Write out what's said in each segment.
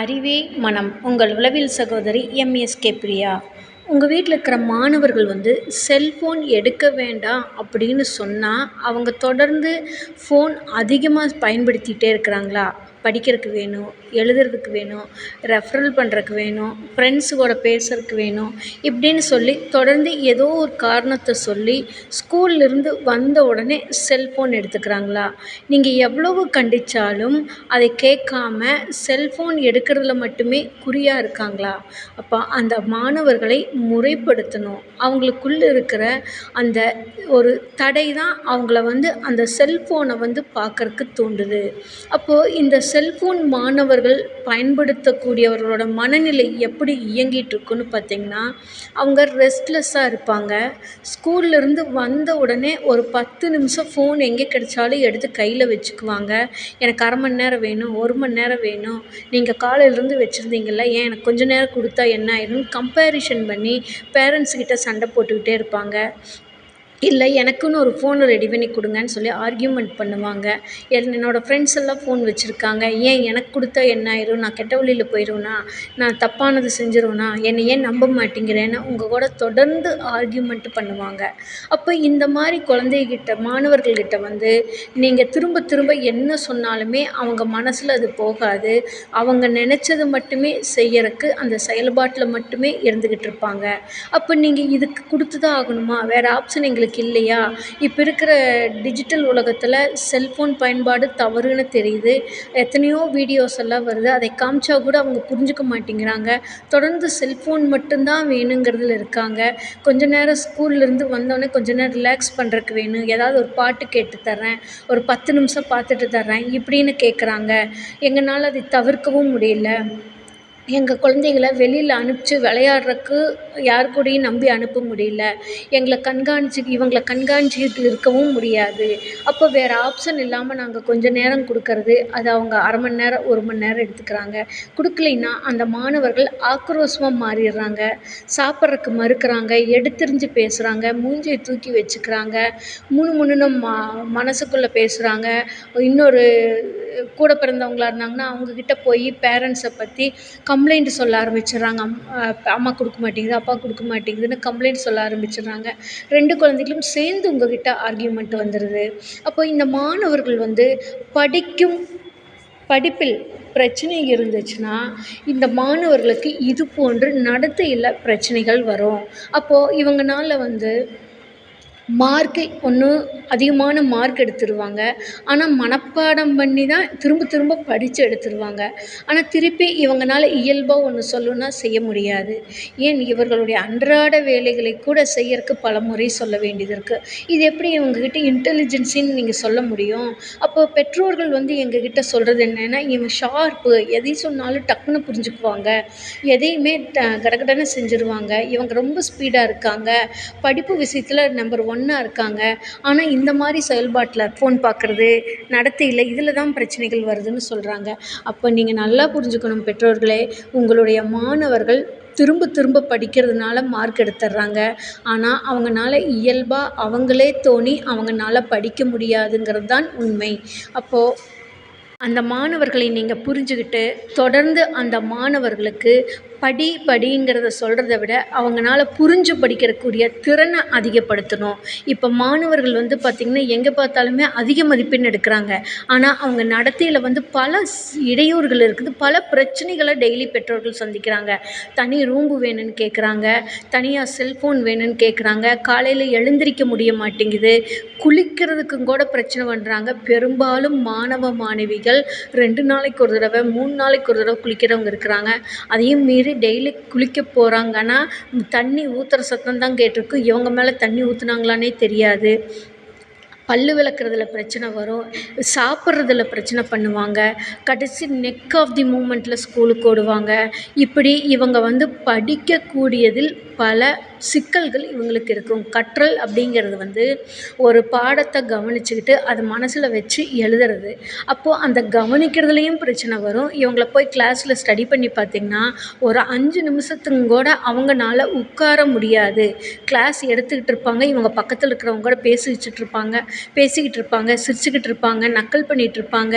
அறிவே மனம். உங்கள் உளவியல் சகோதரி எம்எஸ்கே பிரியா. உங்கள் வீட்டில் இருக்கிற மாணவர்கள் வந்து செல்ஃபோன் எடுக்க வேண்டாம் அப்படின்னு சொன்னால் அவங்க தொடர்ந்து ஃபோன் அதிகமாக பயன்படுத்திகிட்டே இருக்கிறாங்களா? படிக்கிறதுக்கு வேணும் எழுதுறதுக்கு வேணும் ரெஃபரல் பண்ணுறதுக்கு வேணும் ஃப்ரெண்ட்ஸுக்கூட பேசுறதுக்கு வேணும் இப்படின்னு சொல்லி தொடர்ந்து ஏதோ ஒரு காரணத்தை சொல்லி ஸ்கூல்லேருந்து வந்த உடனே செல்ஃபோன் எடுத்துக்கிறாங்களா? நீங்கள் எவ்வளவு கண்டித்தாலும் அதை கேட்காம செல்ஃபோன் எடுக்கிறதுல மட்டுமே குறியாக இருக்காங்களா? அப்போ அந்த மாணவர்களை முறைப்படுத்தணும். அவங்களுக்குள்ளே இருக்கிற அந்த ஒரு தடை தான் அவங்கள வந்து அந்த செல்ஃபோனை வந்து பார்க்கறக்கு தூண்டுது. அப்போது இந்த செல்ஃபோன் மாணவர்கள் பயன்படுத்தக்கூடியவர்களோட மனநிலை எப்படி இயங்கிட்டு இருக்குன்னு பார்த்தீங்கன்னா அவங்க ரெஸ்ட்லெஸ்ஸாக இருப்பாங்க. ஸ்கூல்லேருந்து வந்த உடனே ஒரு பத்து நிமிஷம் ஃபோன் எங்கே கிடைச்சாலும் எடுத்து கையில் வச்சுக்குவாங்க. எனக்கு அரை மணி நேரம் வேணும் ஒரு மணி நேரம் வேணும். நீங்கள் காலையிலேருந்து வச்சுருந்தீங்கல்ல ஏன் எனக்கு கொஞ்சம் நேரம் கொடுத்தா என்ன ஆயிடும்னு கம்பேரிஷன் பண்ணி பேரண்ட்ஸ்கிட்ட சண்டை போட்டுக்கிட்டே இருப்பாங்க. இல்லை எனக்குன்னு ஒரு ஃபோனை ரெடி பண்ணி கொடுங்கன்னு சொல்லி ஆர்கியூமெண்ட் பண்ணுவாங்க. என் என்னோடய ஃப்ரெண்ட்ஸ் எல்லாம் ஃபோன் வச்சுருக்காங்க. ஏன் எனக்கு கொடுத்தா என்ன ஆயிடும் நான் கெட்ட வழியில் போயிடுவேனா நான் தப்பானது செஞ்சிருவேனா? என்னை ஏன் நம்ப மாட்டேங்கிறேன்னு உங்கள் கூட தொடர்ந்து ஆர்கியூமெண்ட் பண்ணுவாங்க. அப்போ இந்த மாதிரி குழந்தைகிட்ட மாணவர்கள்கிட்ட வந்து நீங்கள் திரும்ப திரும்ப என்ன சொன்னாலுமே அவங்க மனசில் அது போகாது. அவங்க நினச்சது மட்டுமே செய்யறதுக்கு அந்த செயல்பாட்டில் மட்டுமே இருந்துக்கிட்டு இருப்பாங்க. அப்போ நீங்கள் இதுக்கு கொடுத்து தான் ஆகணுமா? வேறு ஆப்ஷன் எங்களுக்கு இல்லையா? இப்போ இருக்கிற டிஜிட்டல் உலகத்தில் செல்ஃபோன் பயன்பாடு தவறுன்னு தெரியுது. எத்தனையோ வீடியோஸ் எல்லாம் வருது. அதை காமிச்சா கூட அவங்க புரிஞ்சுக்க மாட்டேங்கிறாங்க. தொடர்ந்து செல்ஃபோன் மட்டும்தான் வேணுங்கிறதுல இருக்காங்க. கொஞ்ச நேரம் ஸ்கூல்லேருந்து வந்தோடனே கொஞ்ச நேரம் ரிலாக்ஸ் பண்ணுறதுக்கு வேணும். ஏதாவது ஒரு பாட்டு கேட்டு தர்றேன். ஒரு பத்து நிமிஷம் பார்த்துட்டு தர்றேன். இப்படின்னு கேட்குறாங்க எங்களால் அதை தவிர்க்கவும் முடியல. எங்கள் குழந்தைகள வெளியில் அனுப்பிச்சு விளையாட்றக்கு யார் கூடயும் நம்பி அனுப்ப முடியல. எங்களை கண்காணிச்சு இவங்களை கண்காணிச்சிக்கிட்டு இருக்கவும் முடியாது. அப்போ வேறு ஆப்ஷன் இல்லாமல் நாங்கள் கொஞ்சம் நேரம் கொடுக்கறது அது அவங்க அரை மணி நேரம் ஒரு மணி நேரம் எடுத்துக்கிறாங்க. கொடுக்கலைன்னா அந்த மாணவர்கள் ஆக்ரோஷமாக மாறிடுறாங்க. சாப்பிட்றக்கு மறுக்கிறாங்க எடுத்தெறிஞ்சு பேசுகிறாங்க மூஞ்சியை தூக்கி வச்சுக்கிறாங்க முணுமுணுன்னு ம மனசுக்குள்ளே பேசுகிறாங்க இன்னொரு கூட பிறந்தவங்களா இருந்தாங்கன்னா அவங்கக்கிட்ட போய் பேரண்ட்ஸை பற்றி கம்ப்ளைண்ட் சொல்ல ஆரம்பிச்சிடுறாங்க. அம் அம்மா கொடுக்க மாட்டேங்குது அப்பா கொடுக்க மாட்டேங்குதுன்னு கம்ப்ளைண்ட் சொல்ல ஆரம்பிச்சிடுறாங்க. ரெண்டு குழந்தைகளும் சேர்ந்து உங்கக்கிட்ட ஆர்கியூமெண்ட் வந்துடுது அப்போ இந்த மாணவர்கள் வந்து படிக்கும் படிப்பில் பிரச்சனை இருந்துச்சுன்னா இந்த மாணவர்களுக்கு இது போன்று நடத்தையில் பிரச்சனைகள் வரும். அப்போது இவங்கனால வந்து மார்க்கு ஒன்று அதிகமான மார்க் எடுத்துருவாங்க. ஆனால் மனப்பாடம் பண்ணி தான் திரும்ப திரும்ப படித்து எடுத்துருவாங்க. ஆனால் திருப்பி இவங்கனால இயல்பாக ஒன்று சொல்லணுன்னா செய்ய முடியாது. ஏன்? இவர்களுடைய அன்றாட வேலைகளை கூட செய்கிறதுக்கு பல முறை சொல்ல வேண்டியது இருக்குது இது எப்படி இவங்கக்கிட்ட இன்டெலிஜென்ஸின்னு நீங்கள் சொல்ல முடியும்? அப்போ பெற்றோர்கள் வந்து எங்கக்கிட்ட சொல்கிறது என்னென்னா இவன் ஷார்ப்பு எதை சொன்னாலும் டக்குன்னு புரிஞ்சுக்குவாங்க. எதையுமே ட கடகடன்னு செஞ்சுருவாங்க. இவங்க ரொம்ப ஸ்பீடாக இருக்காங்க. படிப்பு விஷயத்தில் நம்பர் ஒன் ஒன்னாக இருக்காங்க. ஆனால் இந்த மாதிரி செயல்பாட்டில் ஃபோன் பார்க்குறது நடத்தையில் இதில் தான் பிரச்சனைகள் வருதுன்னு சொல்கிறாங்க அப்போ நீங்கள் நல்லா புரிஞ்சுக்கணும் பெற்றோர்களே உங்களுடைய மாணவர்கள் திரும்ப திரும்ப படிக்கிறதுனால மார்க் எடுத்துடுறாங்க. ஆனால் அவங்கனால இயல்பாக அவங்களே தோணி அவங்கனால படிக்க முடியாதுங்கிறது தான் உண்மை. அப்போது அந்த மாணவர்களை நீங்கள் புரிஞ்சுக்கிட்டு தொடர்ந்து அந்த மாணவர்களுக்கு படி படிங்கிறத சொல்கிறத விட அவங்கனால புரிஞ்சு படிக்கிறக்கூடிய திறனை அதிகப்படுத்தணும். இப்போ மாணவர்கள் வந்து பார்த்திங்கன்னா எங்கே பார்த்தாலுமே அதிக மதிப்பெண் எடுக்கிறாங்க. ஆனால் அவங்க நடத்தையில் வந்து பல இடையூறுகள் இருக்குது. பல பிரச்சனைகளை டெய்லி பெற்றோர்கள் சந்திக்கிறாங்க. தனி ரூம்பு வேணும்னு கேட்குறாங்க தனியாக செல்ஃபோன் வேணும்னு கேட்குறாங்க காலையில் எழுந்திரிக்க முடிய மாட்டேங்குது. குளிக்கிறதுக்கும் கூட பிரச்சனை பண்ணுறாங்க பெரும்பாலும் மாணவ மாணவிகள் ரெண்டு நாளைக்கு ஒரு தடவை மூணு நாளைக்கு ஒரு தடவை குளிக்கிறவங்க இருக்கிறாங்க. அதையும் மீறி டெய்லி குளிக்க போகிறாங்கன்னா தண்ணி ஊற்றுற சத்தம் தான் கேட்டிருக்கு. இவங்க மேலே தண்ணி ஊற்றுனாங்களானே தெரியாது. பல் விளக்குறதுல பிரச்சனை வரும். சாப்பிட்றதுல பிரச்சனை பண்ணுவாங்க. கடைசி நெக் ஆஃப் தி மூமெண்ட்டில் ஸ்கூலுக்கு ஓடுவாங்க. இப்படி இவங்க வந்து படிக்கக்கூடியதில் பல சிக்கல்கள் இவங்களுக்கு இருக்கும். கற்றல் அப்படிங்கிறது வந்து ஒரு பாடத்தை கவனிச்சுக்கிட்டு அதை மனசில் வச்சு எழுதுறது. அப்போது அந்த கவனிக்கிறதுலேயும் பிரச்சனை வரும். இவங்கள போய் கிளாஸில் ஸ்டடி பண்ணி பார்த்திங்கன்னா ஒரு அஞ்சு நிமிஷத்துங்க கூட அவங்கனால உட்கார முடியாது. கிளாஸ் எடுத்துக்கிட்டு இருப்பாங்க. இவங்க பக்கத்தில் இருக்கிறவங்க கூட பேசி இருப்பாங்க. பேசிக்கிட்டு இருப்பாங்க. சிரிச்சுக்கிட்டு இருப்பாங்க. நக்கல் பண்ணிகிட்டு இருப்பாங்க.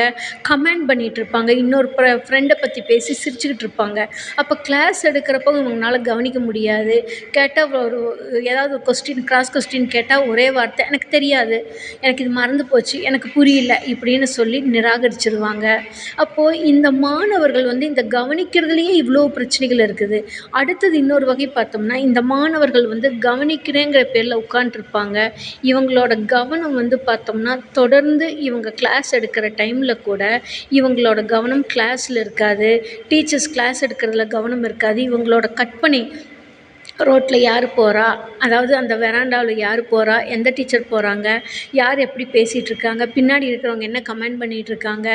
கமெண்ட் பண்ணிகிட்டு இருப்பாங்க. இன்னொரு ஃப்ரெண்டை பற்றி பேசி சிரிச்சுக்கிட்டு இருப்பாங்க. அப்போ கிளாஸ் எடுக்கிறப்போ இவங்களால கவனிக்க முடியாது. கேட்டால் ஒரு ஏதாவது ஒரு கொஸ்டின் கிராஸ் கொஸ்டின் கேட்டால் ஒரே வார்த்தை எனக்கு தெரியாது. எனக்கு இது மறந்து போச்சு. எனக்கு புரியல. இப்படின்னு சொல்லி நிராகரிச்சிருவாங்க. அப்போது இந்த மாணவர்கள் வந்து இந்த கவனிக்கிறதுலேயே இவ்வளோ பிரச்சனைகள் இருக்குது. அடுத்தது இன்னொரு வகை பார்த்தோம்னா இந்த மாணவர்கள் வந்து கவனிக்கிறேங்கிற பேரில் உட்காண்ட்ருப்பாங்க இவங்களோட கவனம் வந்து பார்த்தோம்னா தொடர்ந்து இவங்க கிளாஸ் எடுக்கிற டைமில் கூட இவங்களோட கவனம் கிளாஸில் இருக்காது. டீச்சர்ஸ் கிளாஸ் எடுக்கிறதுல கவனம் இருக்காது. இவங்களோட கற்பனை ரோட்டில் யார் போகிறா அதாவது அந்த வெராண்டாவில் யார் போகிறா எந்த டீச்சர் போகிறாங்க யார் எப்படி பேசிகிட்ருக்காங்க பின்னாடி இருக்கிறவங்க என்ன கமெண்ட் பண்ணிகிட்ருக்காங்க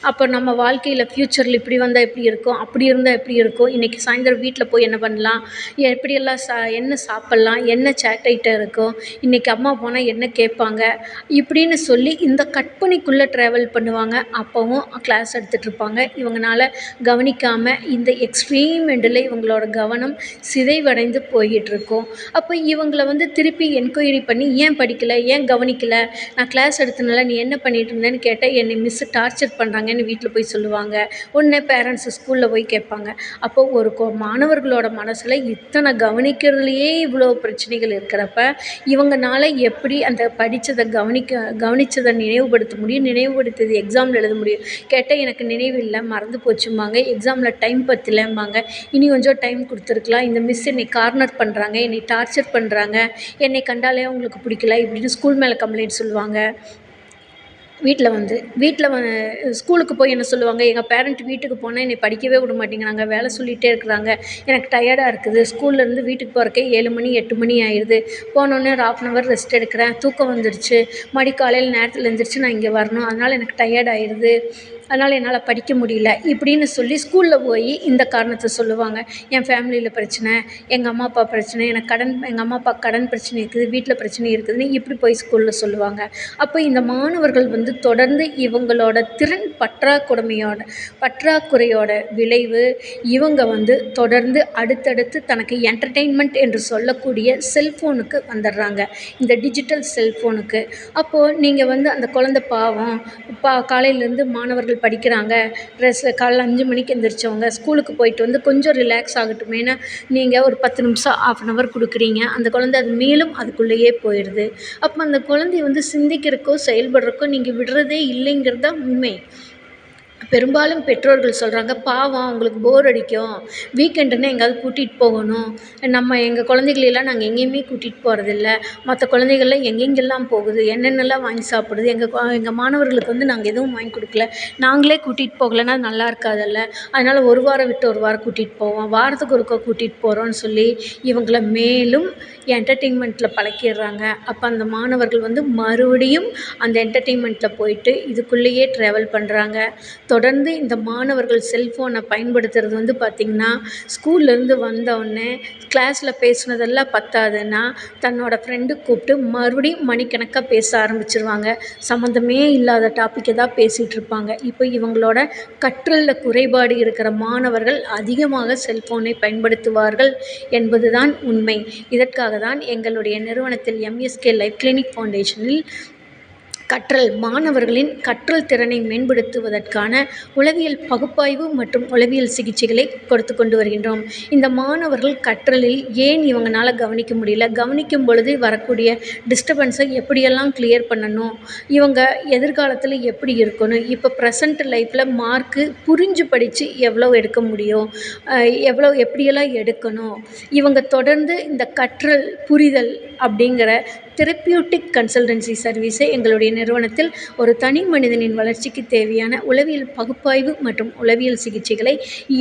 அப்போ நம்ம வாழ்க்கையில் ஃப்யூச்சரில் இப்படி வந்தால் எப்படி இருக்கும்? அப்படி இருந்தால் எப்படி இருக்கும்? இன்றைக்கி சாயந்தரம் வீட்டில் போய் என்ன பண்ணலாம்? எப்படியெல்லாம் சா என்ன சாப்பிட்லாம்? என்ன சேட் ஐட்டம் இருக்கும்? இன்றைக்கி அம்மா போனால் என்ன கேட்பாங்க? இப்படின்னு சொல்லி இந்த கற்பனைக்குள்ளே ட்ராவல் பண்ணுவாங்க. அப்போவும் கிளாஸ் எடுத்துகிட்ருப்பாங்க இவங்கனால கவனிக்காமல் இந்த எக்ஸ்ட்ரீம் எண்டில் இவங்களோட கவனம் சிதைவடைந்து போய்கிட்டுருக்கோம் அப்போ இவங்களை வந்து திருப்பி என்கொயரி பண்ணி ஏன் படிக்கலை? ஏன் கவனிக்கலை? நான் கிளாஸ் எடுத்தனால நீ என்ன பண்ணிகிட்டு இருந்தேன்னு கேட்டால் என்னை மிஸ் டார்ச்சர் பண்ணுறாங்கன்னு வீட்டில் போய் சொல்லுவாங்க. உடனே பேரண்ட்ஸ் ஸ்கூலில் போய் கேட்பாங்க. அப்போ ஒரு மாணவர்களோட மனசில் இத்தனை கவனிக்கிறதுலையே இவ்வளோ பிரச்சனைகள் இருக்கிறப்ப இவங்கனால எப்படி அந்த படித்ததை கவனிக்க கவனித்ததை நினைவுபடுத்த முடியும்? நினைவுபடுத்தியது எக்ஸாமில் எழுத முடியும். கேட்டால் எனக்கு நினைவில்லை மறந்து போச்சும்பாங்க. எக்ஸாமில் டைம் பத்தலைம்பாங்க. இனி கொஞ்சம் டைம் கொடுத்துருக்கலாம். இந்த மிஸ் என்னை கார்னர் பண்ணுறாங்க என்னை டார்ச்சர் பண்ணுறாங்க என்னை கண்டாலே அவங்களுக்கு பிடிக்கல இப்படின்னு ஸ்கூல் மேலே கம்ப்ளைண்ட் சொல்லுவாங்க. வீட்டில் வந்து வீட்டில் வ ஸ்கூலுக்கு போய் என்ன சொல்லுவாங்க எங்கள் பேரண்ட் வீட்டுக்கு போனால் என்னை படிக்கவே விட மாட்டேங்கிறாங்க வேலை சொல்லிகிட்டே இருக்கிறாங்க. எனக்கு டயர்டாக இருக்குது ஸ்கூல்லேருந்து வீட்டுக்கு போகிறக்கே ஏழு மணி எட்டு மணி ஆயிடுது போனோடனே ஒரு ஆஃப் அன் ஹவர் ரெஸ்ட் எடுக்கிறேன் தூக்கம் வந்துடுச்சு மடி காலையில் நேரத்தில் எழுந்திரிச்சு நான் இங்கே வரணும் அதனால் எனக்கு டயர்ட் ஆயிடுது அதனால் என்னால் படிக்க முடியல. இப்படின்னு சொல்லி ஸ்கூலில் போய் இந்த காரணத்தை சொல்லுவாங்க. என் ஃபேமிலியில் பிரச்சனை எங்கள் அம்மா அப்பா பிரச்சனை எனக்கு கடன் எங்கள் அம்மா அப்பா கடன் பிரச்சனை இருக்குது வீட்டில் பிரச்சனை இருக்குதுன்னு இப்படி போய் ஸ்கூலில் சொல்லுவாங்க. அப்போ இந்த மாணவர்கள் வந்து தொடர்ந்து இவங்களோட திறன் பற்றாக்குடமையோட பற்றாக்குறையோட விளைவு இவங்க வந்து தொடர்ந்து அடுத்தடுத்து தனக்கு என்டர்டெயின்மெண்ட் என்று சொல்லக்கூடிய செல்ஃபோனுக்கு வந்துடுறாங்க. இந்த டிஜிட்டல் செல்ஃபோனுக்கு அப்போது நீங்கள் வந்து அந்த குழந்த பாவம் பா காலையிலேருந்து மாணவர்கள் படிக்கிறாங்க. ட்ரெஸ் காலைல அஞ்சு மணிக்கு எந்திரிச்சவங்க ஸ்கூலுக்கு போயிட்டு வந்து கொஞ்சம் ரிலாக்ஸ் ஆகட்டுமேனு நீங்கள் ஒரு பத்து நிமிஷம் ஆஃப் அன் ஹவர் கொடுக்குறீங்க. அந்த குழந்தை அது மேலும் அதுக்குள்ளேயே போயிடுது. அப்போ அந்த குழந்தைய வந்து சிந்திக்கிறக்கோ செயல்படுறக்கோ நீங்கள் விடுறதே இல்லைங்கிறது தான் உண்மை. பெரும்பாலும் பெற்றோர்கள் சொல்கிறாங்க பாவம் அவங்களுக்கு போர் அடிக்கும். வீக்கெண்டுன்னா எங்கேயாவது கூட்டிகிட்டு போகணும். நம்ம எங்கள் குழந்தைகளெல்லாம் நாங்கள் எங்கேயுமே கூட்டிகிட்டு போகிறதில்ல மற்ற குழந்தைகள்லாம் எங்கெங்கெல்லாம் போகுது? என்னென்னலாம் வாங்கி சாப்பிடுது? எங்கள் எங்கள் மாணவர்களுக்கு வந்து நாங்கள் எதுவும் வாங்கி கொடுக்கல. நாங்களே கூட்டிகிட்டு போகலன்னா நல்லா இருக்காதுல்ல. அதனால் ஒரு வாரம் விட்டு ஒரு வாரம் கூட்டிகிட்டு போவோம். வாரத்துக்கு ஒருக்கா கூட்டிகிட்டு போகிறோன்னு சொல்லி இவங்களை மேலும் என்டர்டெயின்மெண்ட்டில் பழக்கிடுறாங்க. அப்போ அந்த மாணவர்கள் வந்து மறுபடியும் அந்த என்டர்டெயின்மெண்ட்டில் போயிட்டு இதுக்குள்ளேயே ட்ராவல் பண்ணுறாங்க தொடர்ந்து இந்த மாணவர்கள் செல்ஃபோனை பயன்படுத்துகிறது வந்து பார்த்திங்கன்னா ஸ்கூல்லேருந்து வந்தவுடனே கிளாஸில் பேசுனதெல்லாம் பத்தாதுன்னா தன்னோட ஃப்ரெண்டு கூப்பிட்டு மறுபடியும் மணிக்கணக்காக பேச ஆரம்பிச்சிருவாங்க. சம்மந்தமே இல்லாத டாப்பிக்கை தான் பேசிகிட்டு இருப்பாங்க. இப்போ இவங்களோட கற்றலில் குறைபாடு இருக்கிற மாணவர்கள் அதிகமாக செல்ஃபோனை பயன்படுத்துவார்கள் என்பது தான் உண்மை. இதற்காக தான் எங்களுடைய நிறுவனத்தில் எம்எஸ்கே லைஃப் கிளினிக் ஃபவுண்டேஷனில் கற்றல் மாணவர்களின் கற்றல் திறனை மேம்படுத்துவதற்கான உளவியல் பகுப்பாய்வு மற்றும் உளவியல் சிகிச்சைகளை கொடுத்து கொண்டு வருகின்றோம். இந்த மாணவர்கள் கற்றலில் ஏன் இவங்களால் கவனிக்க முடியல? கவனிக்கும் பொழுது வரக்கூடிய டிஸ்டர்பன்ஸை எப்படியெல்லாம் கிளியர் பண்ணணும்? இவங்க எதிர்காலத்தில் எப்படி இருக்கணும்? இப்போ ப்ரெசண்ட் லைஃப்பில் மார்க்கு புரிஞ்சு படித்து எவ்வளோ எடுக்க முடியும்? எவ்வளோ எப்படியெல்லாம் எடுக்கணும்? இவங்க தொடர்ந்து இந்த கற்றல் புரிதல் அப்படிங்கிற தெரப்பியூட்டிக் கன்சல்டன்சி சர்வீஸை எங்களுடைய நிறுவனத்தில் ஒரு தனி மனிதனின் வளர்ச்சிக்கு தேவையான உளவியல் பகுப்பாய்வு மற்றும் உளவியல் சிகிச்சைகளை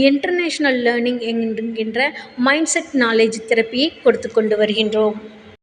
இன்டர்நேஷ்னல் லேர்னிங் என்கின்ற மைண்ட் செட் நாலேஜ் தெரப்பியை கொடுத்து கொண்டு வருகின்றோம்.